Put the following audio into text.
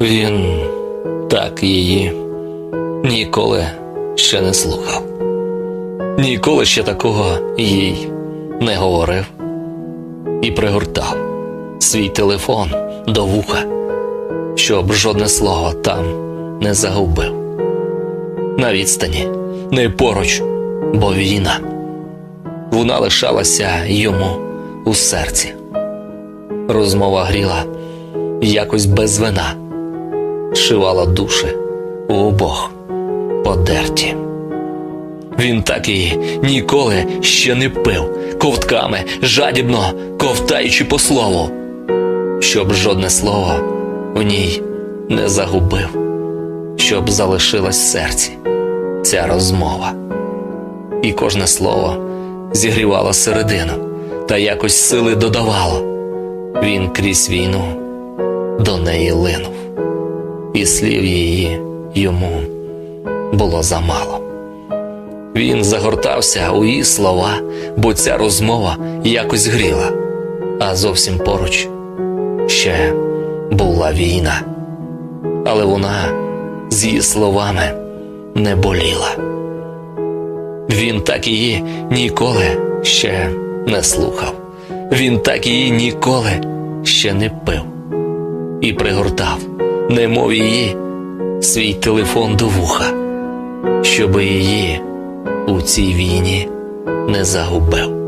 Він так її ніколи ще не слухав, ніколи ще такого їй не говорив і пригортав свій телефон до вуха, щоб жодне слово там не загубив. На відстані, не поруч, бо війна. Вона лишалася йому у серці. Розмова гріла якось без вина, шивала душі у обох подерті. Він так і ніколи ще не пив ковтками, жадібно ковтаючи по слову, щоб жодне слово в ній не загубив, щоб залишилась в серці ця розмова. І кожне слово зігрівало середину та якось сили додавало. Він крізь війну до неї линув, і слів її йому було замало. Він загортався у її слова, бо ця розмова якось гріла, а зовсім поруч ще була війна, але вона з її словами не боліла. Він так її ніколи ще не слухав, він так її ніколи ще не пив і пригортав, немов її, свій телефон до вуха, щоби її у цій війні не загубив.